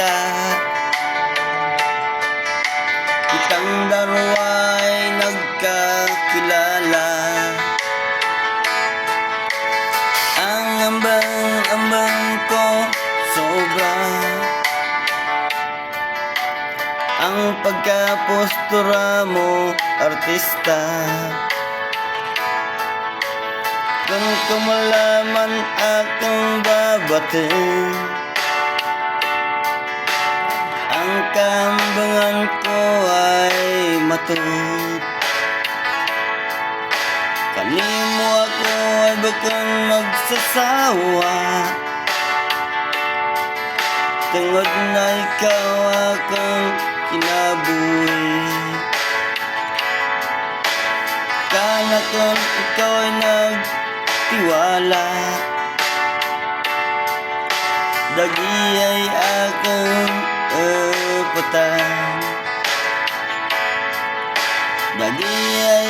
kita. Kitang darwa'y nagkakilala. Ang ambang-ambang ko sobra. Ang pagkapostura mo artista. Kung kumalaman akong babatin kambangan ko ay matut Kanimo ako ay bakang magsasawa. Tungod na ikaw akong kinabuhi. Kana kung ikaw ay nagtiwala. Dagi ay akong upatan Dagi ay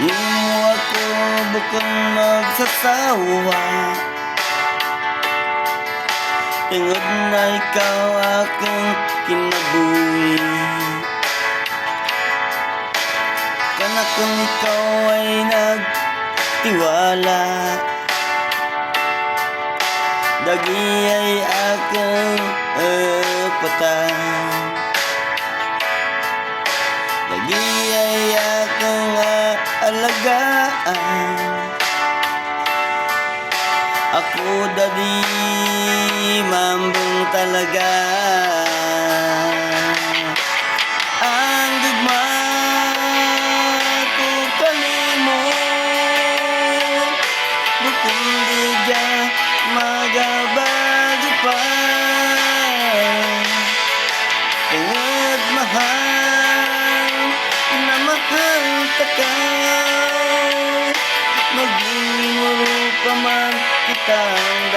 Kanimo ako bukang magsasawa. Tingod na ikaw aking kinabuhi. Kana kung ikaw ay nagtiwala. Dagi ay akong upatan Dagi alagaan Ako dadi mambong talaga kitang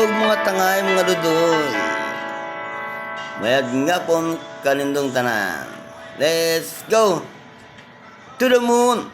ilog, mga tangay, mga dudoy Mayag nga po kalindong tanan. Let's go to the moon